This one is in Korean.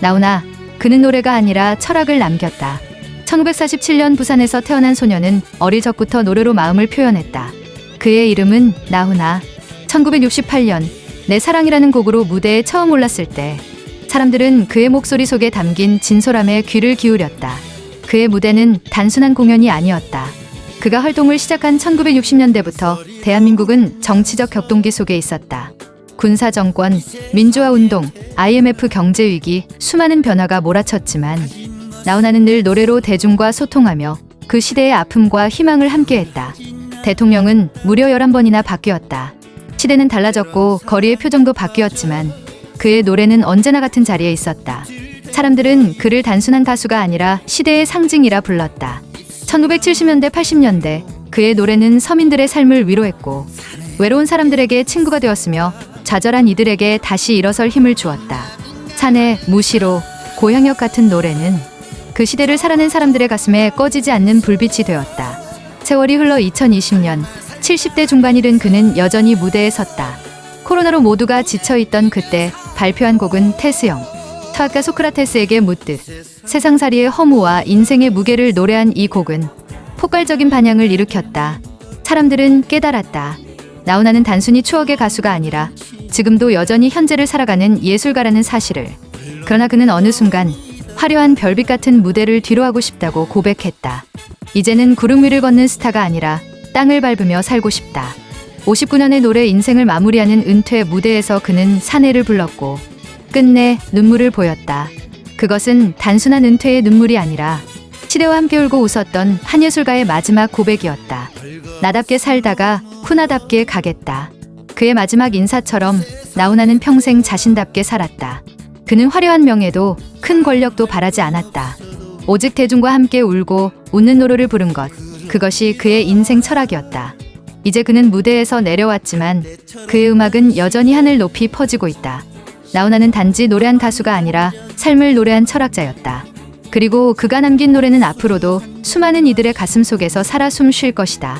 나훈아, 그는 노래가 아니라 철학을 남겼다. 1947년 부산에서 태어난 소녀는 어릴 적부터 노래로 마음을 표현했다. 그의 이름은 나훈아. 1968년 내 사랑이라는 곡으로 무대에 처음 올랐을 때 사람들은 그의 목소리 속에 담긴 진솔함에 귀를 기울였다. 그의 무대는 단순한 공연이 아니었다. 그가 활동을 시작한 1960년대부터 대한민국은 정치적 격동기 속에 있었다. 군사 정권, 민주화 운동, IMF 경제 위기, 수많은 변화가 몰아쳤지만 나훈아는 늘 노래로 대중과 소통하며 그 시대의 아픔과 희망을 함께했다. 대통령은 무려 11번이나 바뀌었다. 시대는 달라졌고 거리의 표정도 바뀌었지만 그의 노래는 언제나 같은 자리에 있었다. 사람들은 그를 단순한 가수가 아니라 시대의 상징이라 불렀다. 1970년대 80년대 그의 노래는 서민들의 삶을 위로했고 외로운 사람들에게 친구가 되었으며 좌절한 이들에게 다시 일어설 힘을 주었다. 산의 무시로 고향역 같은 노래는 그 시대를 살아낸 사람들의 가슴에 꺼지지 않는 불빛이 되었다. 세월이 흘러 2020년 70대 중반이 된 그는 여전히 무대에 섰다. 코로나로 모두가 지쳐있던 그때 발표한 곡은 테스형. 철학가 소크라테스에게 묻듯 세상살이의 허무와 인생의 무게를 노래한 이 곡은 폭발적인 반향을 일으켰다. 사람들은 깨달았다. 나훈아는 단순히 추억의 가수가 아니라 지금도 여전히 현재를 살아가는 예술가라는 사실을. 그러나 그는 어느 순간 화려한 별빛 같은 무대를 뒤로하고 싶다고 고백했다. 이제는 구름 위를 걷는 스타가 아니라 땅을 밟으며 살고 싶다. 59년의 노래 인생을 마무리하는 은퇴 무대에서 그는 사내를 불렀고 끝내 눈물을 보였다. 그것은 단순한 은퇴의 눈물이 아니라 시대와 함께 울고 웃었던 한 예술가의 마지막 고백이었다. 나답게 살다가 훈아답게 가겠다. 그의 마지막 인사처럼 나훈아는 평생 자신답게 살았다. 그는 화려한 명예도 큰 권력도 바라지 않았다. 오직 대중과 함께 울고 웃는 노래를 부른 것. 그것이 그의 인생 철학이었다. 이제 그는 무대에서 내려왔지만 그의 음악은 여전히 하늘 높이 퍼지고 있다. 나훈아는 단지 노래한 가수가 아니라 삶을 노래한 철학자였다. 그리고 그가 남긴 노래는 앞으로도 수많은 이들의 가슴 속에서 살아 숨 쉴 것이다.